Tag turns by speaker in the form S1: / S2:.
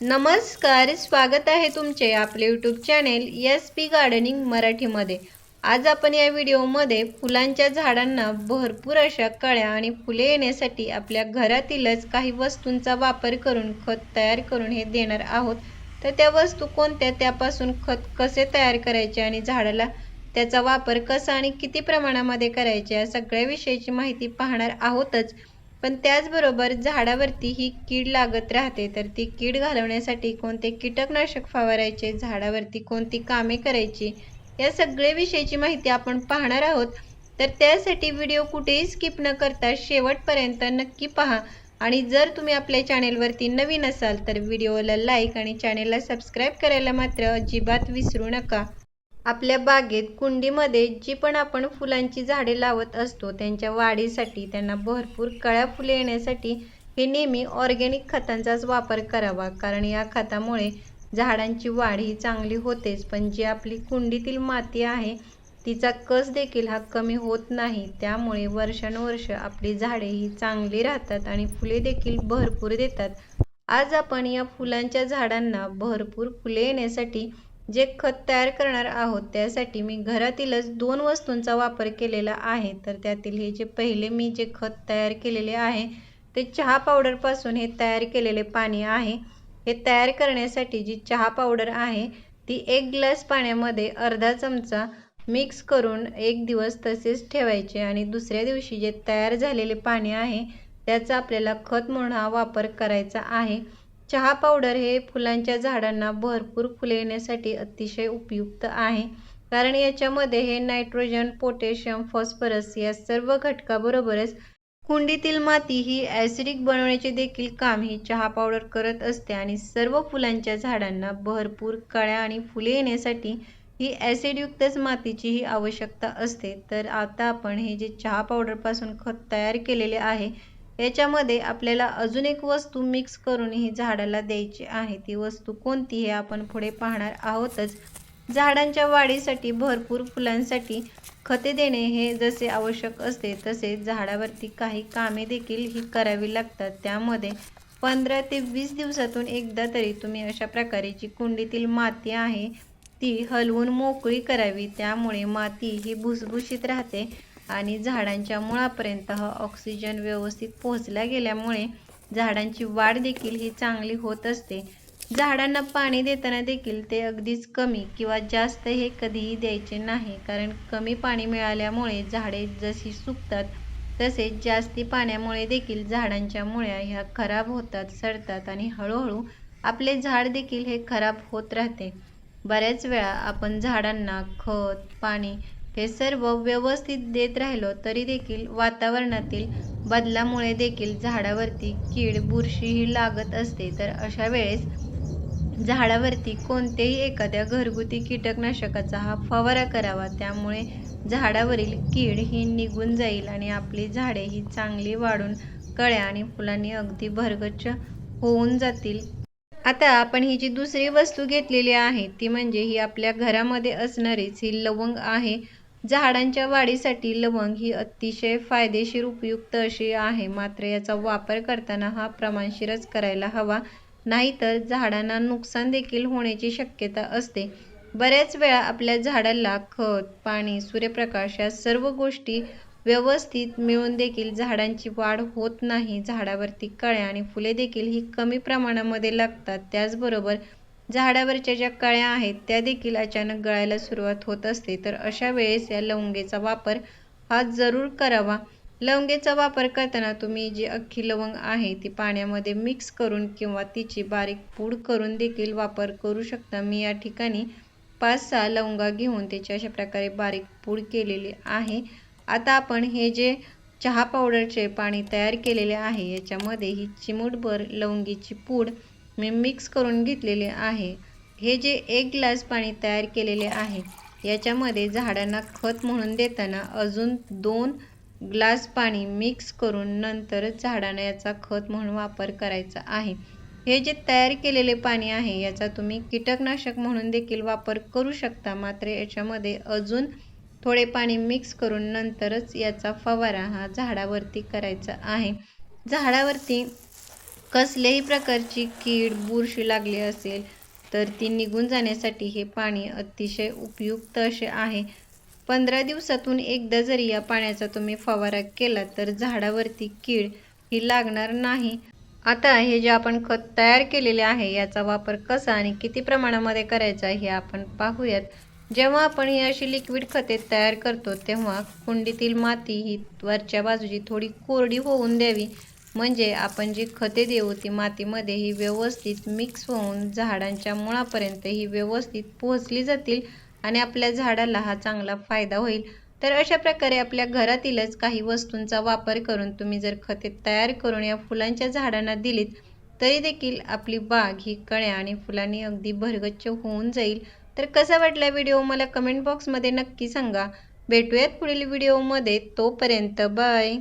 S1: नमस्कार स्वागत आहे तुमचे आपले YouTube channel S P gardening मराठीमध्ये. आज आपण या व्हिडिओमध्ये फुलांच्या झाडांना भरपूर अशा कळ्या आणि फुले येण्यासाठी आपल्या घरातीलच काही वस्तूंचा वापर करून खत तयार करून हे देणार आहोत. तर त्या वस्तू कोणत्या त्यापासून खत कसे तयार करायचे आणि झाडाला त्याचा वापर कसा आणि किती प्रमाणामध्ये करायचे या सगळ्या विषयीची माहिती पाहणार आहोतच. पण त्याचबरोबर झाडावरती ही कीड लागत राहते तर ती कीड घालवण्यासाठी कोणते कीटकनाशक फवारायचे झाडावरती कोणती कामे करायची या सगळ्या विषयीची माहिती आपण पाहणार आहोत. तर त्यासाठी व्हिडिओ कुठेही स्किप न करता शेवटपर्यंत नक्की पहा. आणि जर तुम्ही आपल्या चॅनेलवरती नवीन असाल तर व्हिडिओला लाईक आणि चॅनेलला सबस्क्राईब करायला मात्र अजिबात विसरू नका. आपल्या बागेत कुंडीमध्ये जी पण आपण फुलांची झाडे लावत असतो त्यांच्या वाढीसाठी त्यांना भरपूर कळ्या फुले येण्यासाठी हे नेहमी ऑर्गॅनिक खतांचाच वापर करावा. कारण या खतामुळे झाडांची वाढ ही चांगली होतेच पण जी आपली कुंडीतील माती आहे तिचा कस देखील हा कमी होत नाही. त्यामुळे वर्षानुवर्ष आपली झाडे ही चांगली राहतात आणि फुले देखील भरपूर देतात. आज आपण या फुलांच्या झाडांना भरपूर फुले येण्यासाठी जे खत तयार करणार आहोत त्यासाठी मी घरातीलच दोन वस्तूंचा वापर केलेला आहे. तर त्यातील हे जे पहिले मी जे खत तयार केलेले आहे ते चहा पावडरपासून हे तयार केलेले पाणी आहे. हे तयार करण्यासाठी जी चहा पावडर आहे ती एक ग्लास पाण्यामध्ये अर्धा चमचा मिक्स करून एक दिवस तसेच ठेवायचे आणि दुसऱ्या दिवशी जे तयार झालेले पाणी आहे त्याचा आपल्याला खत म्हणून हा वापर करायचा आहे. चहा पावडर हे फुलांच्या झाडांना भरपूर फुले येण्यासाठी अतिशय उपयुक्त आहे. कारण याच्यामध्ये हे नायट्रोजन पोटॅशियम फॉस्फरस या सर्व घटकाबरोबरच कुंडीतील माती ही ॲसिडिक बनवण्याचे देखील काम ही चहा पावडर करत असते आणि सर्व फुलांच्या झाडांना भरपूर कळ्या आणि फुले येण्यासाठी ही ॲसिडयुक्तच मातीची ही आवश्यकता असते. तर आता आपण हे जे चहा पावडरपासून खत तयार केलेले आहे याच्यामध्ये आपल्याला अजून एक वस्तू मिक्स करून ही झाडाला द्यायची आहे. ती वस्तू कोणती हे आपण पुढे पाहणार आहोतच. झाडांच्या वाढीसाठी भरपूर फुलांसाठी खते देणे हे जसे आवश्यक असते तसे झाडावरती काही कामे देखील ही करावी लागतात. त्यामध्ये पंधरा ते वीस दिवसातून एकदा तरी तुम्ही अशा प्रकारे जी कुंडीतील माती आहे ती हलवून मोकळी करावी. त्यामुळे माती ही भुसभुशीत राहते. आणि झाडांच्या मुळापर्यंत हा ऑक्सिजन व्यवस्थित पोहोचला गेल्यामुळे झाडांची वाढ देखील ही चांगली होत असते. झाडांना पाणी देताना देखील ते अगदीच कमी किंवा जास्त हे कधीही द्यायचे नाही कारण कमी पाणी मिळाल्यामुळे झाडे जशी सुकतात तसेच जास्ती पाण्यामुळे देखील झाडांच्या मुळ्या ह्या खराब होतात सडतात आणि हळूहळू आपले झाड देखील हे खराब होत राहते. बऱ्याच वेळा आपण झाडांना खत पाणी हे सर्व व्यवस्थित देत राहिलो तरी देखील वातावरणातील बदलामुळे देखील झाडावरती कीड बुरशी ही लागत असते. तर अशा वेळेस झाडावरती कोणतेही एखाद्या घरगुती कीटकनाशकाचा हा फवारा करावा. त्यामुळे झाडावरील कीड ही निघून जाईल आणि आपली झाडे ही चांगली वाढून कळ्या आणि फुलांनी अगदी भरगच्च होऊन जातील. आता आपण ही जी दुसरी वस्तू घेतलेली आहे ती म्हणजे ही आपल्या घरामध्ये असणारीच ही लवंग आहे. झाडांच्या वाढीसाठी लवंग ही अतिशय फायदेशीर उपयुक्त अशी आहे. मात्र याचा वापर करताना हा प्रमाणशीरच करायला हवा. नाहीतर झाडांना नुकसान देखील होण्याची शक्यता असते. बऱ्याच वेळा आपल्या झाडाला खत पाणी सूर्यप्रकाश या सर्व गोष्टी व्यवस्थित मिळून देखील झाडांची वाढ होत नाही. झाडावरती कळ्या आणि फुले देखील ही कमी प्रमाणामध्ये लागतात. त्याचबरोबर झाडावरच्या ज्या कळ्या आहेत त्या देखील अचानक गळायला सुरुवात होत असते. तर अशा वेळेस या लवंगेचा वापर हा जरूर करावा. लवंगेचा वापर करताना तुम्ही जी अख्खी लवंग आहे ती पाण्यामध्ये मिक्स करून किंवा तिची बारीक पूड करून देखील वापर करू शकता. मी या ठिकाणी पाच सहा लवंगा घेऊन त्याची अशा प्रकारे बारीक पूड केलेली आहे. आता आपण हे जे चहा पावडरचे पाणी तयार केलेले आहे याच्यामध्ये ही चिमूटभर लवंगीची पूड मी मिक्स करून घेतलेले आहे. हे जे एक ग्लास पाणी तयार केलेले आहे याच्यामध्ये झाडांना खत म्हणून देताना अजून दोन ग्लास पाणी मिक्स करून नंतर झाडांना याचा खत म्हणून वापर करायचा आहे. हे जे तयार केलेले पाणी आहे याचा तुम्ही कीटकनाशक म्हणून देखील वापर करू शकता. मात्र याच्यामध्ये अजून थोडे पाणी मिक्स करून नंतरच याचा फवारा हा झाडावरती करायचा आहे. झाडावरती कसल्याही प्रकारची कीड बुरशी लागली असेल तर ती निघून जाण्यासाठी हे पाणी अतिशय उपयुक्त असे आहे. पंधरा दिवसातून एकदा जरी या पाण्याचा तुम्ही फवारा केला तर झाडावरती कीड ही लागणार नाही. आता हे जे आपण खत तयार केलेले आहे याचा वापर कसा आणि किती प्रमाणामध्ये करायचा हे आपण पाहूयात. जेव्हा आपण ही अशी लिक्विड खते तयार करतो तेव्हा कुंडीतील माती ही वरच्या बाजूची थोडी कोरडी होऊन द्यावी. म्हणजे आपण जी खते देऊ ती मातीमध्ये ही व्यवस्थित मिक्स होऊन झाडांच्या मुळापर्यंत ही व्यवस्थित पोहोचली जातील आणि आपल्या झाडाला हा चांगला फायदा होईल. तर अशा प्रकारे आपल्या घरातीलच काही वस्तूंचा वापर करून तुम्ही जर खते तयार करून या फुलांच्या झाडांना दिलीत तरी देखील आपली बाग ही कळ्या आणि फुलांनी अगदी भरगच्च होऊन जाईल. तर कसा वाटला व्हिडिओ मला कमेंट बॉक्समध्ये नक्की सांगा. भेटूयात पुढील व्हिडिओमध्ये. तोपर्यंत बाय.